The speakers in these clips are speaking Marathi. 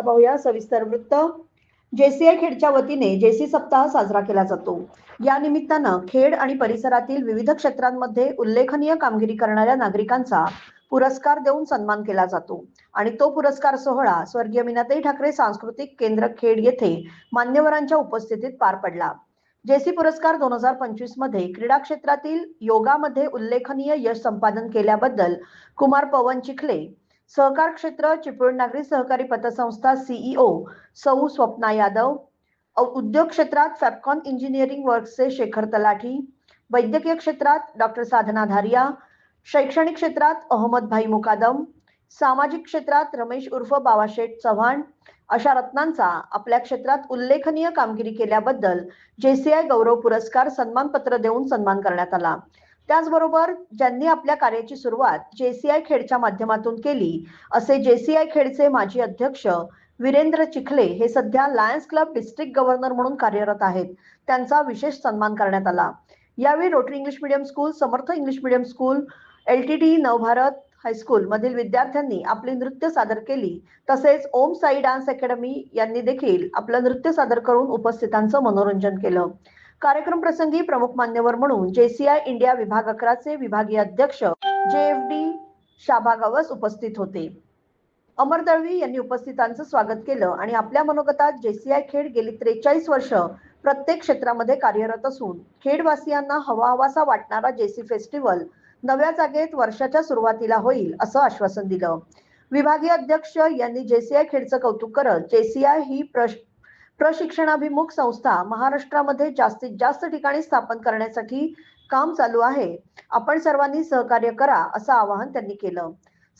पाहूया सविस्तर वृत्त. जेसीआय खेडच्या वतीने जेसी सप्ताह साजरा केला जातो. या निमित्तानं खेड आणि परिसरातील विविध क्षेत्रांमध्ये उल्लेखनीय कामगिरी करणाऱ्या नागरिकांचा पुरस्कार देऊन सन्मान केला जातो. आणि तो पुरस्कार सोहळा स्वर्गीय मीनाताई ठाकरे सांस्कृतिक केंद्र खेड येथे मान्यवरांच्या उपस्थितीत पार पडला. जेसी पुरस्कार दोन हजार पंचवीसमध्ये क्रीडा क्षेत्रातील योगामध्ये उल्लेखनीय यश संपादन केल्याबद्दल कुमार पवन चिखले सहकार क्षेत्र चिपळूण नागरी सहकारी पतसंस्था सीईओ सौ स्वप्ना यादव उद्योग क्षेत्रात फॅपकॉन इंजिनिअरिंग वर्क्सचे शेखर तलाठी वैद्यकीय क्षेत्रात डॉक्टर साधना धारिया शैक्षणिक क्षेत्रात अहमद भाई मुकादम सामाजिक क्षेत्रात रमेश उर्फ बाबाशेठ चव्हाण अशा रत्नांचा आपल्या क्षेत्रात उल्लेखनीय कामगिरी केल्याबद्दल जेसीआय गौरव पुरस्कार सन्मानपत्र देऊन सन्मान करण्यात आला. त्याचबरोबर ज्यांनी आपल्या कार्याची सुरुवात जेसीआय खेडच्या माध्यमातून केली असे जेसीआय खेडचे माजी अध्यक्ष वीरेंद्र चिखले हे सध्या लायन्स क्लब डिस्ट्रिक्ट गव्हर्नर म्हणून कार्यरत आहेत. त्यांचा विशेष सन्मान करण्यात आला. यावेळी rotary English medium school Samarth English medium school L T D Navbharat high school मधील विद्यार्थ्यांनी आपली नृत्य सादर केली. तसेच ओम साई डान्स अकॅडमी यांनी देखील आपलं नृत्य सादर करून उपस्थितांचं मनोरंजन केलं. कार्यक्रम प्रसंगी प्रमुख मान्यवर म्हणून जेसीआय इंडिया विभाग अकराचे विभागीय अध्यक्ष जे एफ डी शाबा गवस उपस्थित होते. अमर दळवी यांनी उपस्थितांचं स्वागत केलं आणि आपल्या मनोगतात जेसीआय खेड गेली त्रेचाळीस वर्ष प्रत्येक क्षेत्रामध्ये कार्यरत असून खेडवासियांना हवा हवासा वाटणारा जेसी फेस्टिवल नव्या जागेत वर्षाच्या सुरुवातीला होईल असं आश्वासन दिलं. विभागीय अध्यक्ष यांनी जेसीआय खेडचं कौतुक करत जेसीआय ही प्रश प्रशिक्षणाभिमुख संस्था महाराष्ट्रामध्ये जास्तीत जास्त ठिकाणी स्थापन करण्यासाठी काम चालू आहे. आपण सर्वांनी सहकार्य करा असं आवाहन त्यांनी केलं.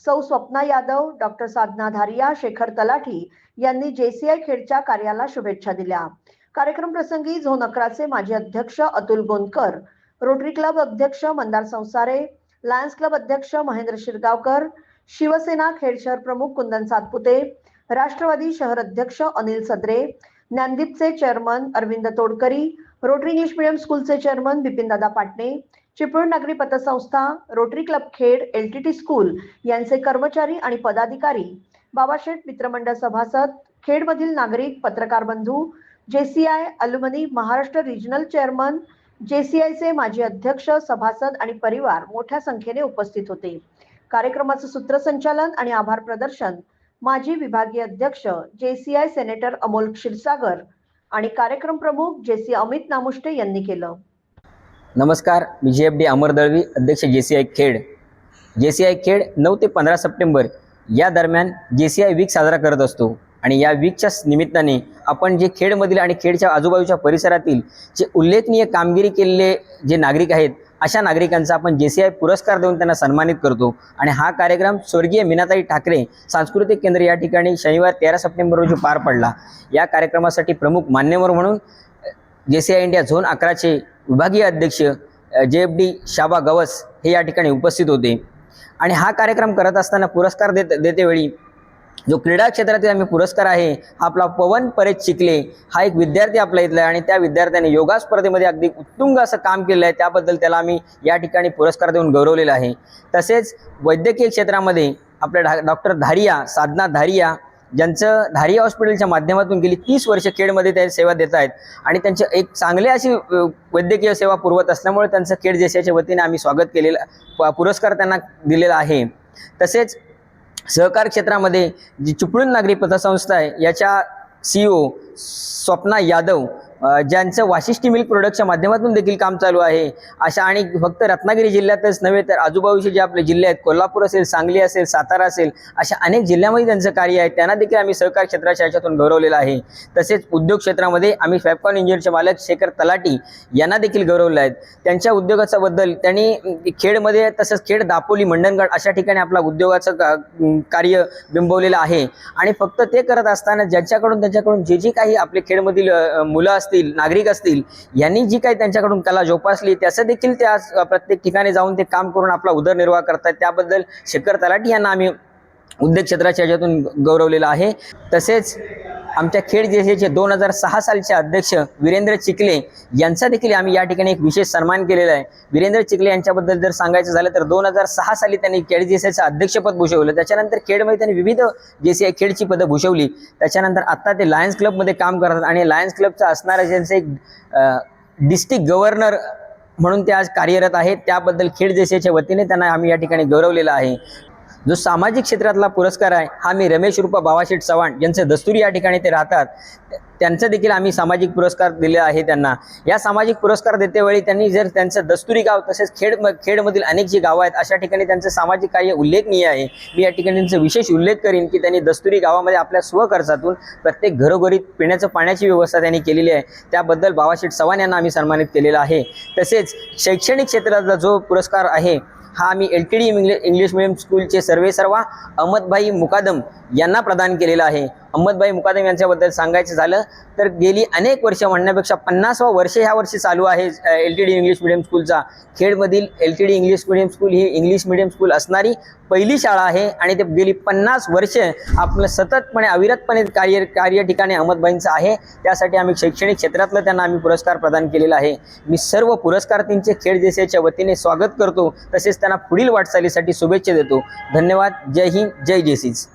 सौ स्वप्ना यादव डॉक्टर साधना धारिया शेखर तलाठी यांनी जेसीआय खेडच्या कार्याला शुभेच्छा दिल्या. कार्यक्रम प्रसंगी झोन अकराचे माजी अध्यक्ष अतुल गोंदकर रोटरी क्लब अध्यक्ष मंदार संसारे लायन्स क्लब अध्यक्ष महेंद्र शिरगावकर शिवसेना खेड शहर प्रमुख कुंदन सातपुते राष्ट्रवादी शहर अध्यक्ष अनिल सदरे ज्ञानदीपचे chairman Arvind Todkari rotary English medium स्कूलचे चेअरमन बिपिनदादा पाटणे चिपळूण नागरी पतसंस्था rotary club Khed L T T school यांचे कर्मचारी आणि पदाधिकारी बाबाशेठ मित्रमंडळ सभासद खेडमधील नागरिक पत्रकार बंधू JCI alumni Maharashtra regional chairman जेसीआयचे माजी अध्यक्ष सभासद आणि परिवार मोठ्या संख्येने उपस्थित होते. कार्यक्रमाचं सूत्रसंचालन आणि आभार प्रदर्शन माजी विभागीय अध्यक्ष जेसीआय सेनेटर अमोल क्षीरसागर आणि कार्यक्रम प्रमुख जेसी अमित नामुष्टे यांनी केलं. नमस्कार मी जे एफ डी अमर दळवी अध्यक्ष जे सी आय खेड. जे सी आय खेड नऊ ते पंधरा सप्टेंबर या दरम्यान जे सी आय वीक साजरा करत असतो आणि या वीकच्या निमित्ताने आपण जे खेडमधील आणि खेडच्या आजूबाजूच्या परिसरातील जे उल्लेखनीय कामगिरी केलेले जे नागरिक आहेत अशा नागरिकांचा आपण जे सी आय पुरस्कार देऊन त्यांना सन्मानित करतो. आणि हा कार्यक्रम स्वर्गीय मीनाताई ठाकरे सांस्कृतिक केंद्र या ठिकाणी शनिवार तेरा सप्टेंबर रोजी पार पडला. या कार्यक्रमासाठी प्रमुख मान्यवर म्हणून J C I India zone अकराचे विभागीय अध्यक्ष जे एफ डी शाबा गवस हे या ठिकाणी उपस्थित होते. आणि हा कार्यक्रम करत असताना पुरस्कार देत देतेवेळी जो क्रीडा क्षेत्रातील आम्ही पुरस्कार आहे आपला पवन परेश चिखले हा एक विद्यार्थी आपला इथला आहे आणि त्या विद्यार्थ्याने योगा स्पर्धेमध्ये अगदी उत्तुंग असं काम केलेलं आहे. त्याबद्दल त्याला आम्ही या ठिकाणी पुरस्कार देऊन गौरवलेला आहे. तसेच वैद्यकीय क्षेत्रामध्ये आपल्या ढा डॉक्टर धारिया साधना धारिया ज्यांचं धारिया हॉस्पिटलच्या माध्यमातून गेली तीस वर्ष खेडमध्ये त्या सेवा देत आहेत आणि त्यांचे एक चांगले अशी वैद्यकीय सेवा पुरवत असल्यामुळे त्यांचं खेड देशाच्या वतीने आम्ही स्वागत केलेलं प- पुरस्कार त्यांना दिलेला आहे. तसेच सहकार क्षेत्रामध्ये जी चिपळूण नागरी पतसंस्था आहे याच्या सी ओ स्वप्ना यादव ज्यांचं वाशिष्ठी मिल्क प्रोडक्टच्या माध्यमातून देखील काम चालू आहे अशा आणि फक्त रत्नागिरी जिल्ह्यातच नव्हे तर आजूबाजूचे जे आपले जिल्हे आहेत कोल्हापूर असेल सांगली असेल सातारा असेल अशा अनेक जिल्ह्यामध्ये त्यांचं कार्य आहे. त्यांना देखील आम्ही सहकार क्षेत्राच्या याच्यातून गौरवलेलं आहे. तसेच उद्योग क्षेत्रामध्ये आम्ही फॅपकॉन इंजिनियरचे मालक शेखर तलाटी यांना देखील गौरवलं आहेत त्यांच्या उद्योगाचा बद्दल त्यांनी खेडमध्ये तसंच खेड दापोली मंडणगड अशा ठिकाणी आपला उद्योगाचं का- कार्य बिंबवलेलं आहे. आणि फक्त ते करत असताना ज्यांच्याकडून त्यांच्याकडून जे जी काही आपले खेडमधील मुलं असतात असतील नागरिक असतील यांनी जी काही त्यांच्याकडून कला जोपासली त्याचं देखील ते प्रत्येक ठिकाणी जाऊन ते काम करून आपला उदरनिर्वाह करतात त्याबद्दल शेखर तलाठी यांना आम्ही उद्योग क्षेत्राच्या ह्याच्यातून गौरवलेलं आहे. तसेच आमच्या खेड जेसीचे दोन हजार सहा सालचे अध्यक्ष वीरेंद्र चिखले यांचा देखील आम्ही या ठिकाणी एक विशेष सन्मान केलेला आहे. वीरेंद्र चिखले यांच्याबद्दल जर सांगायचं झालं तर दोन हजार सहा साली त्यांनी खेड जेसीचं अध्यक्षपद भूषवलं. त्याच्यानंतर खेडमध्ये त्यांनी विविध जेसीआय खेडची पदं भूषवली. त्याच्यानंतर आत्ता ते लायन्स क्लबमध्ये काम करतात आणि लायन्स क्लबचं असणारं ज्यांचं एक डिस्ट्रिक्ट गव्हर्नर म्हणून ते आज कार्यरत आहेत. त्याबद्दल खेड जेसीच्या वतीने त्यांना आम्ही या ठिकाणी गौरवलेलं आहे. जो सामाजिक क्षेत्रातला पुरस्कार आहे हा मी रमेश रूपा बावाशेठ चव्हाण यांचे दस्तूर या ठिकाणी ते राहतात. त्यांचं देखील आम्ही सामाजिक पुरस्कार दिले आहे त्यांना. या सामाजिक पुरस्कार देतेवेळी त्यांनी जर त्यांचं दस्तुरी गाव तसेच खेड खेडमधील अनेक जी गावं आहेत अशा ठिकाणी त्यांचं सामाजिक कार्य उल्लेखनीय आहे. मी या ठिकाणी त्यांचा विशेष उल्लेख करीन की त्यांनी दस्तुरी गावामध्ये आपल्या स्वखर्चातून प्रत्येक घरोघरी पिण्याचं पाण्याची व्यवस्था त्यांनी केलेली आहे. त्याबद्दल बाबाशेठ चव्हाण यांना आम्ही सन्मानित केलेला आहे. तसेच शैक्षणिक क्षेत्रातला जो पुरस्कार आहे हा आम्ही L T D English English medium स्कूलचे सर्वे सर्वा अहमदभाई मुकादम यांना प्रदान केलेला आहे. अहमदभाई मुकादम यांच्याबद्दल सांगायचं झालं तर गेली अनेक वर्ष म्हणण्यापेक्षा पन्नासवा वर्ष ह्या वर्षी चालू आहे L T D English medium स्कूलचा. खेडमधील L T D English medium school ही इंग्लिश मिडियम स्कूल असणारी पहिली शाळा आहे आणि ते गेली पन्नास वर्ष आपलं सततपणे अविरतपणे कार्य कार्य ठिकाणी अहमदभाईंचं आहे. त्यासाठी आम्ही शैक्षणिक क्षेत्रातलं त्यांना आम्ही पुरस्कार प्रदान केलेला आहे. मी सर्व पुरस्कारार्थींचे खेड देशाच्या वतीने स्वागत करतो. तसेच त्यांना पुढील वाटचालीसाठी शुभेच्छा देतो. धन्यवाद. जय हिंद. जय जेसीज